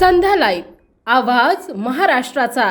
संध्या live आवाज महाराष्ट्राचा.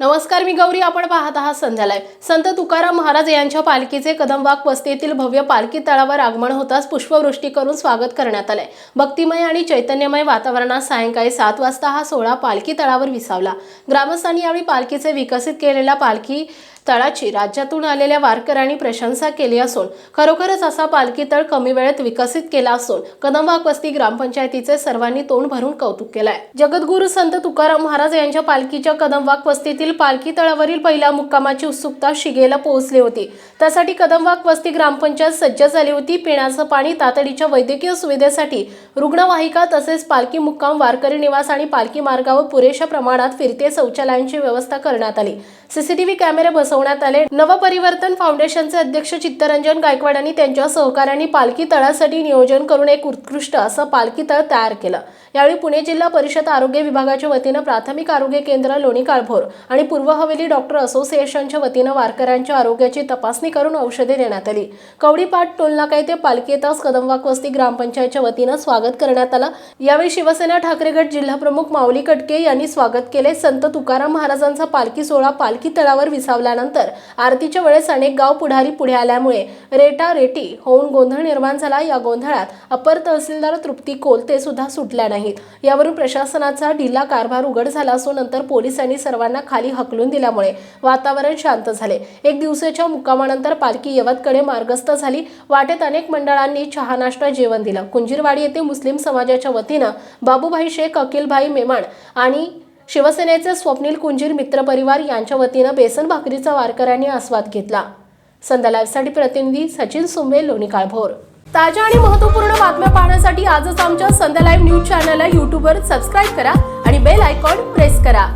नमस्कार मी गौरी. आपण पाहत आहात संध्या लाईव्ह संत तुकाराम महाराज यांच्या पालखीचे कदमवाग वस्तीतील भव्य पालखी तळावर आगमन होताच पुष्पवृष्टी करून स्वागत करण्यात आलंय. भक्तिमय आणि चैतन्यमय वातावरणात सायंकाळी सात वाजता हा सोहळा पालखी तळावर विसावला. ग्रामस्थांनी यावेळी पालखीचे विकसित केलेल्या पालखी तळाची राज्यातून आलेल्या वारकऱ्यांनी प्रशंसा केली असून खरोखरच असा पालखी तळ कमी वेळेत विकसित केला असून कदमबाग वस्ती ग्रामपंचायतीचे सर्वांनी तोंड भरून कौतुक केलंय. जगद्गुरु संत तुकाराम महाराज यांच्या पालखीच्या कदमवाग वस्तीतील पालखी तळावरील पहिल्या मुक्कामाची उत्सुकता शिगेला पोहोचली होती. त्यासाठी कदमवाग वस्ती ग्रामपंचायत सज्ज झाली होती. पिण्याचं पाणी तातडीच्या वैद्यकीय सुविधेसाठी रुग्णवाहिका तसेच पालखी मुक्काम वारकरी निवास आणि पालखी मार्गावर पुरेशा प्रमाणात फिरते शौचालयांची व्यवस्था करण्यात आली. सीसीटीव्ही कॅमेरे बसवण्यात आले. नवपरिवर्तन फाउंडेशनचे अध्यक्ष चित्तरंजन गायकवाड यांनी त्यांच्या सहकाऱ्यांनी पालखी तळासाठी नियोजन करून एक उत्कृष्ट असं पालखी तळ तयार केलं. यावेळी पुणे जिल्हा परिषद आरोग्य विभागाच्या वतीनं प्राथमिक आरोग्य केंद्र लोणी काळभोर आणि पूर्व हवेली डॉक्टर असोसिएशनच्या वतीनं वारकऱ्यांच्या आरोग्याची तपासणी करून औषधे देण्यात आली. कवडीपाट टोलनाका येथे पालखी येताच कदमवाक वस्ती ग्रामपंचायतच्या वतीनं स्वागत करण्यात आलं. यावेळी शिवसेना ठाकरेगट जिल्हाप्रमुख माऊली कटके यांनी स्वागत केले. संत तुकाराम महाराजांचा पालखी सोहळा पालखी तळावर विसावल्यानंतर आरतीच्या वेळेस अनेक गाव पुढारी पुढे आल्यामुळे रेटा रेटी होऊन गोंधळ निर्माण झाला. या गोंधळात अपर तहसीलदार तृप्ती कोलते सुद्धा सुटल्या नाहीत. यावरून प्रशासनाचा ढिला कारभार उघड झाला असून नंतर पोलिसांनी सर्वांना खाली हकलून दिल्यामुळे वातावरण शांत झाले. एक दिवसाच्या मुक्कामानंतर पालखी यवतकडे मार्गस्थ झाली. वाटेत अनेक मंडळांनी चहा नाश्ता जेवण दिलं. कुंजीरवाडी येथे मुस्लिम समाजाच्या वतीनं बाबूभाई शेख अकिलभाई मेमाण आणि शिवसेनेचे स्वप्नील कुंजीर मित्रपरिवार यांच्या वतीनं बेसन भाकरीचा वारकऱ्यांनी आस्वाद घेतला. संध्या लाईव्हसाठी प्रतिनिधी सचिन सुंबे लोणी काळभोर. ताज्या आणि महत्त्वपूर्ण बातम्या पाहण्यासाठी आजच आमच्या संध्या लाईव्ह न्यूज चॅनलला यूट्यूबवर सबस्क्राईब करा आणि बेल आयकॉन प्रेस करा.